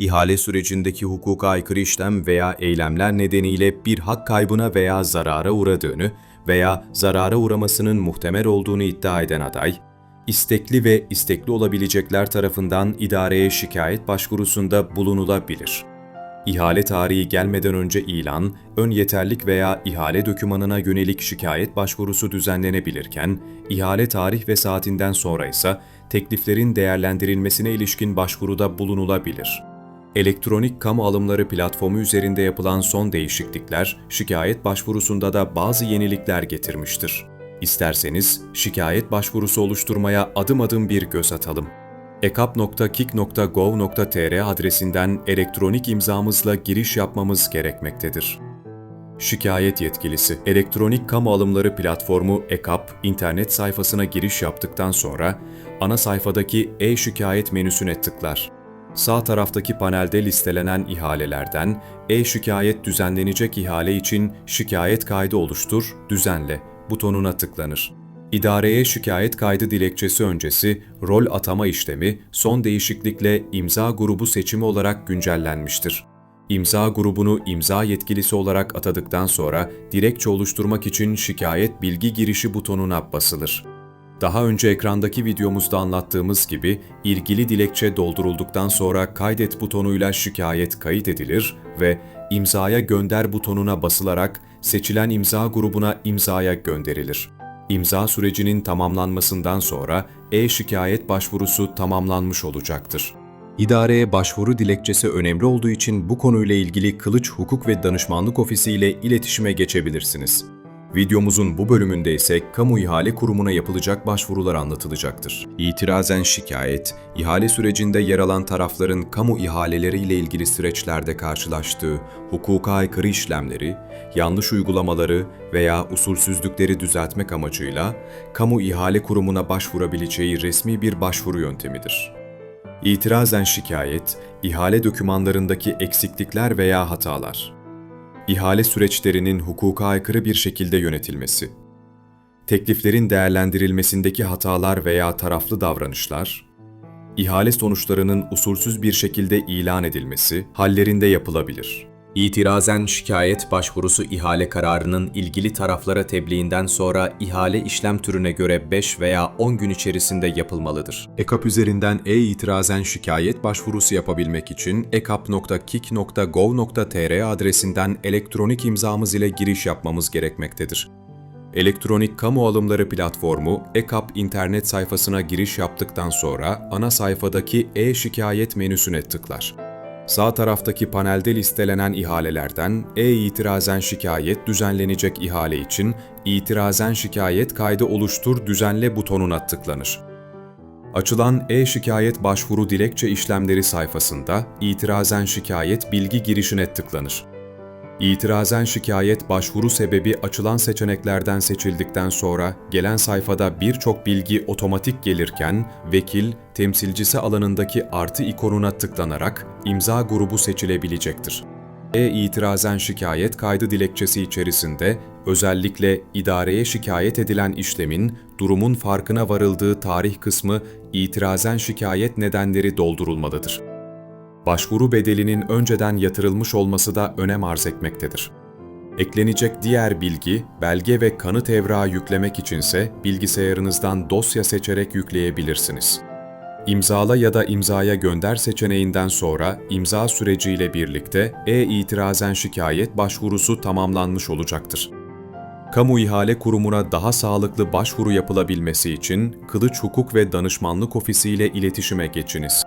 ihale sürecindeki hukuka aykırı işlem veya eylemler nedeniyle bir hak kaybına veya zarara uğradığını veya zarara uğramasının muhtemel olduğunu iddia eden aday, istekli ve istekli olabilecekler tarafından idareye şikayet başvurusunda bulunulabilir. İhale tarihi gelmeden önce ilan, ön yeterlik veya ihale dokümanına yönelik şikayet başvurusu düzenlenebilirken, ihale tarih ve saatinden sonra ise tekliflerin değerlendirilmesine ilişkin başvuruda bulunulabilir. Elektronik kamu alımları platformu üzerinde yapılan son değişiklikler, şikayet başvurusunda da bazı yenilikler getirmiştir. İsterseniz şikayet başvurusu oluşturmaya adım adım bir göz atalım ekap.kik.gov.tr adresinden elektronik imzamızla giriş yapmamız gerekmektedir. Şikayet yetkilisi, elektronik kamu alımları platformu EKAP internet sayfasına giriş yaptıktan sonra ana sayfadaki e-şikayet menüsüne tıklar. Sağ taraftaki panelde listelenen ihalelerden e-şikayet düzenlenecek ihale için şikayet kaydı oluştur, düzenle butonuna tıklanır. İdareye şikayet kaydı dilekçesi öncesi rol atama işlemi son değişiklikle imza grubu seçimi olarak güncellenmiştir. İmza grubunu imza yetkilisi olarak atadıktan sonra dilekçe oluşturmak için şikayet bilgi girişi butonuna basılır. Daha önce ekrandaki videomuzda anlattığımız gibi ilgili dilekçe doldurulduktan sonra kaydet butonuyla şikayet kayıt edilir ve imzaya gönder butonuna basılarak seçilen imza grubuna imzaya gönderilir. İmza sürecinin tamamlanmasından sonra e-şikayet başvurusu tamamlanmış olacaktır. İdareye başvuru dilekçesi önemli olduğu için bu konuyla ilgili Kılıç Hukuk ve Danışmanlık Ofisi ile iletişime geçebilirsiniz. Videomuzun bu bölümünde ise kamu ihale kurumuna yapılacak başvurular anlatılacaktır. İtirazen şikayet, ihale sürecinde yer alan tarafların kamu ihaleleriyle ilgili süreçlerde karşılaştığı hukuka aykırı işlemleri, yanlış uygulamaları veya usulsüzlükleri düzeltmek amacıyla kamu ihale kurumuna başvurabileceği resmi bir başvuru yöntemidir. İtirazen şikayet, ihale dokümanlarındaki eksiklikler veya hatalar, ihale süreçlerinin hukuka aykırı bir şekilde yönetilmesi, tekliflerin değerlendirilmesindeki hatalar veya taraflı davranışlar, ihale sonuçlarının usulsüz bir şekilde ilan edilmesi hallerinde yapılabilir. İtirazen şikayet başvurusu ihale kararının ilgili taraflara tebliğinden sonra ihale işlem türüne göre 5 veya 10 gün içerisinde yapılmalıdır. EKAP üzerinden e-itirazen şikayet başvurusu yapabilmek için ekap.kik.gov.tr adresinden elektronik imzamız ile giriş yapmamız gerekmektedir. Elektronik kamu alımları platformu EKAP internet sayfasına giriş yaptıktan sonra ana sayfadaki e-şikayet menüsüne tıklar. Sağ taraftaki panelde listelenen ihalelerden e-itirazen şikayet düzenlenecek ihale için itirazen şikayet kaydı oluştur düzenle butonuna tıklanır. Açılan e-şikayet başvuru dilekçe işlemleri sayfasında itirazen şikayet bilgi girişine tıklanır. İtirazen şikayet başvuru sebebi açılan seçeneklerden seçildikten sonra gelen sayfada birçok bilgi otomatik gelirken vekil, temsilcisi alanındaki artı ikonuna tıklanarak imza grubu seçilebilecektir. E-itirazen şikayet kaydı dilekçesi içerisinde özellikle idareye şikayet edilen işlemin durumun farkına varıldığı tarih kısmı itirazen şikayet nedenleri doldurulmalıdır başvuru bedelinin önceden yatırılmış olması da önem arz etmektedir. Eklenecek diğer bilgi, belge ve kanıt evrağı yüklemek içinse bilgisayarınızdan dosya seçerek yükleyebilirsiniz. İmzala ya da imzaya gönder seçeneğinden sonra imza süreciyle birlikte e-itirazen şikayet başvurusu tamamlanmış olacaktır. Kamu ihale kurumuna daha sağlıklı başvuru yapılabilmesi için Kılıç Hukuk ve Danışmanlık Ofisi ile iletişime geçiniz.